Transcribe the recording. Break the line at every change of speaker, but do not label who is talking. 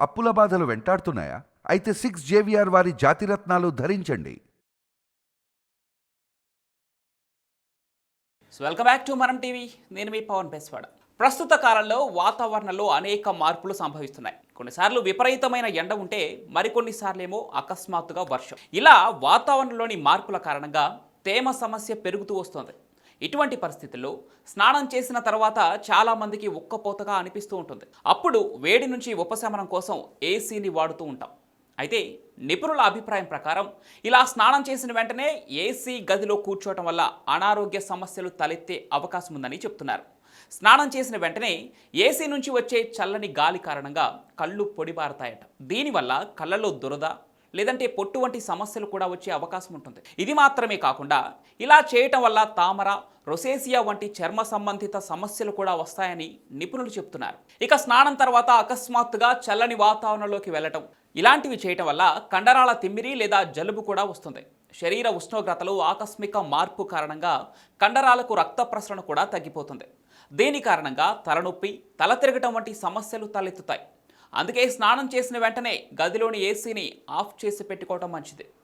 అప్పుల బాధలు వెంటాడుతున్నాయా? అయితే సిక్స్ జేవిఆర్ వారి జాతిరత్నాలు ధరించండి.
సో వెల్కమ్ బ్యాక్ టు మనం టీవీ నేను మీ పవన్ బెస్వాడ. ప్రస్తుత కాలంలో వాతావరణంలో అనేక మార్పులు సంభవిస్తున్నాయి. కొన్నిసార్లు విపరీతమైన ఎండ ఉంటే మరికొన్నిసార్లేమో అకస్మాత్తుగా వర్షం. ఇలా వాతావరణంలోని మార్పుల కారణంగా తేమ సమస్య పెరుగుతూ వస్తుంది. ఇటువంటి పరిస్థితుల్లో స్నానం చేసిన తర్వాత చాలామందికి ఉక్కపోతగా అనిపిస్తూ ఉంటుంది. అప్పుడు వేడి నుంచి ఉపశమనం కోసం ఏసీని వాడుతూ ఉంటాం. అయితే నిపుణుల అభిప్రాయం ప్రకారం ఇలా స్నానం చేసిన వెంటనే ఏసీ గదిలో కూర్చోవటం వల్ల అనారోగ్య సమస్యలు తలెత్తే అవకాశం ఉందని చెప్తున్నారు. స్నానం చేసిన వెంటనే ఏసీ నుంచి వచ్చే చల్లని గాలి కారణంగా కళ్ళు పొడిబారతాయట. దీనివల్ల కళ్ళలో దురద లేదంటే పొట్టు వంటి సమస్యలు కూడా వచ్చే అవకాశం ఉంటుంది. ఇది మాత్రమే కాకుండా ఇలా చేయటం వల్ల తామర రొసేసియా వంటి చర్మ సంబంధిత సమస్యలు కూడా వస్తాయని నిపుణులు చెప్తున్నారు. ఇక స్నానం తర్వాత అకస్మాత్తుగా చల్లని వాతావరణంలోకి వెళ్ళటం ఇలాంటివి చేయటం వల్ల కండరాల తిమ్మిరి లేదా జలుబు కూడా వస్తుంది. శరీర ఉష్ణోగ్రతలో ఆకస్మిక మార్పు కారణంగా కండరాలకు రక్త ప్రసరణ కూడా తగ్గిపోతుంది. దీని కారణంగా? తలనొప్పి తల తిరగటం వంటి సమస్యలు తలెత్తుతాయి. అందుకే స్నానం చేసిన వెంటనే గదిలోని ఏసీని ఆఫ్ చేసి పెట్టుకోవటం మంచిది.